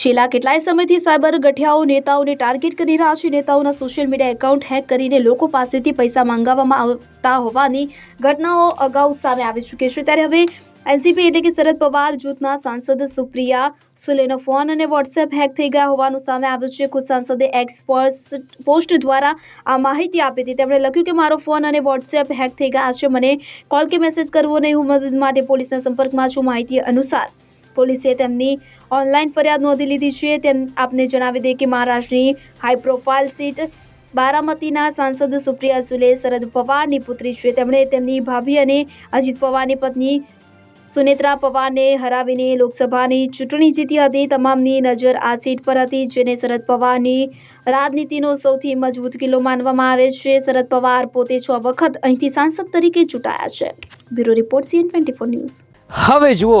છેલ્લા કેટલાય સમયથી સાયબર ગઠિયાઓ નેતાઓને ટાર્ગેટ કરી રહ્યા છે. નેતાઓના સોશિયલ મીડિયા એકાઉન્ટ હેક કરીને લોકો પાસેથી પૈસા માંગવામાં આવતા હોવાની ઘટનાઓ અગાઉ સામે આવી ચૂકી છે. ત્યારે હવે એનસીપી એટલે કે શરદ પવાર, જૂથના સાંસદ સુપ્રિયા સુલેનો ફોન અને વોટ્સએપ હેક થઈ ગયા હોવાનું સામે આવ્યું છે. ખુદ સાંસદે એક્સ પોસ્ટ દ્વારા આ માહિતી આપી હતી. તેમણે લખ્યું કે, મારો ફોન અને વોટ્સએપ હેક થઈ ગયા છે. મને કોલ કે મેસેજ કરવો નહીં. હું મદદ માટે પોલીસના સંપર્કમાં છું. માહિતી અનુસાર પોલીસે તેમની ઓનલાઈન ફરિયાદ નોંધી લીધી છે. તેમ આપને જણાવી દઈએ કે મહારાષ્ટ્રની હાઈ પ્રોફાઇલ સીટ બારામતીના સાંસદ સુપ્રિયા સુલે, શરદ પવારની પુત્રી છે. તેમણે તેમની ભાભી અને અજીત પવારની પત્ની સુનેત્રા પવારને હરાવીને લોકસભાની ચૂંટણી જીતી હતી. તમામની નજર આ સીટ પર હતી, જેને શરદ પવારની રાજનીતિનો સૌથી મજબૂત કિલ્લો માનવામાં આવે છે. શરદ પવાર પોતે છ વખત અહીંથી સાંસદ તરીકે ચૂંટાયા છે. Bureau report CN twenty four news. હવે જુઓ